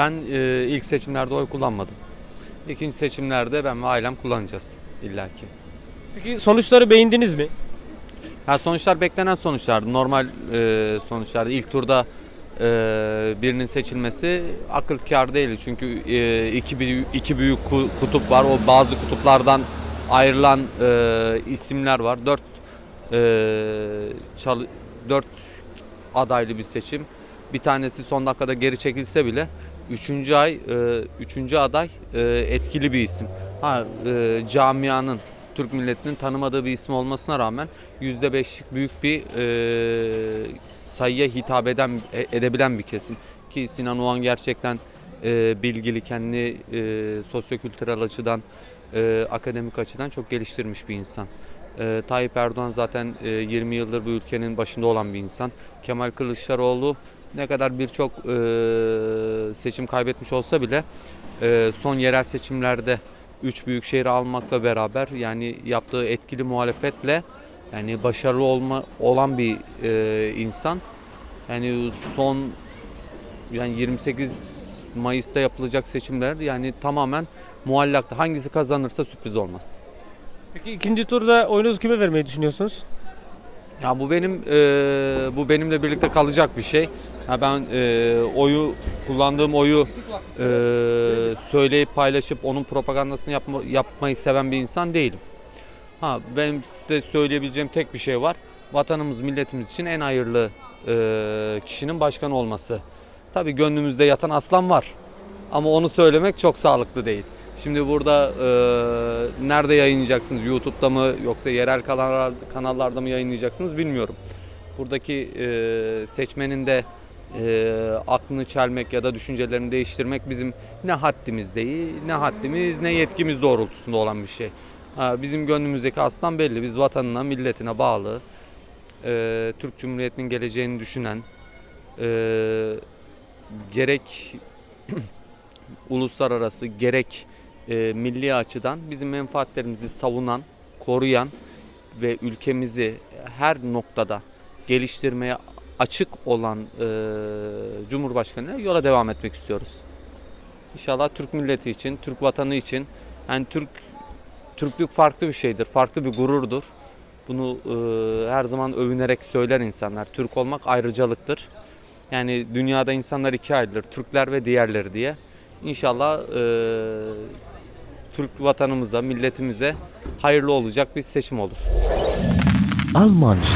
Ben e, ilk seçimlerde oy kullanmadım. İkinci seçimlerde ben ve ailem kullanacağız illaki. Peki sonuçları beğendiniz mi? Ha, sonuçlar beklenen sonuçlardı. Normal e, sonuçlardı. İlk turda e, birinin seçilmesi akıl kâr değil. Çünkü e, iki, büyük, iki büyük ku- kutup var. O bazı kutuplardan ayrılan e, isimler var. Dört, e, çalı- dört adaylı bir seçim. Bir tanesi son dakikada geri çekilse bile üçüncü ay e, üçüncü aday e, etkili bir isim. Ha e, camianın Türk milletinin tanımadığı bir isim olmasına rağmen %5'lik büyük bir e, sayıya hitap eden e- edebilen bir kesim. Ki Sinan Oğan gerçekten e, bilgili, kendi e, sosyokültürel açıdan, e, akademik açıdan çok geliştirmiş bir insan. E, Tayyip Erdoğan zaten e, 20 yıldır bu ülkenin başında olan bir insan. Kemal Kılıçdaroğlu ne kadar birçok e, seçim kaybetmiş olsa bile e, son yerel seçimlerde üç büyük şehri almakla beraber yani yaptığı etkili muhalefetle yani başarılı olma olan bir e, insan. Yani son yani 28 Mayıs'ta yapılacak seçimler yani tamamen muallakta. Hangisi kazanırsa sürpriz olmaz. Peki ikinci turda oyunuzu kime vermeyi düşünüyorsunuz? Ya bu benim e, bu benimle birlikte kalacak bir şey. Ha ben e, oyu kullandığım oyu e, söyleyip paylaşıp onun propagandasını yapma, yapmayı seven bir insan değilim. Ha benim size söyleyebileceğim tek bir şey var. Vatanımız, milletimiz için en hayırlı e, kişinin başkan olması. Tabii gönlümüzde yatan aslan var. Ama onu söylemek çok sağlıklı değil. Şimdi burada e, nerede yayınlayacaksınız? YouTube'da mı yoksa yerel kanallar, kanallarda mı yayınlayacaksınız bilmiyorum. Buradaki e, seçmenin de e, aklını çelmek ya da düşüncelerini değiştirmek bizim ne haddimiz değil, ne haddimiz ne yetkimiz doğrultusunda olan bir şey. Ha, bizim gönlümüzdeki aslan belli. Biz vatanına, milletine bağlı, e, Türk Cumhuriyeti'nin geleceğini düşünen, e, gerek uluslararası gerek e, milli açıdan bizim menfaatlerimizi savunan, koruyan ve ülkemizi her noktada geliştirmeye açık olan e, Cumhurbaşkanı'na yola devam etmek istiyoruz. İnşallah Türk milleti için, Türk vatanı için, yani Türk Türklük farklı bir şeydir, farklı bir gururdur. Bunu e, her zaman övünerek söyler insanlar. Türk olmak ayrıcalıktır. Yani dünyada insanlar ikiye ayrılır, Türkler ve diğerleri diye. İnşallah e, Türk vatanımıza, milletimize hayırlı olacak bir seçim olur. Almancı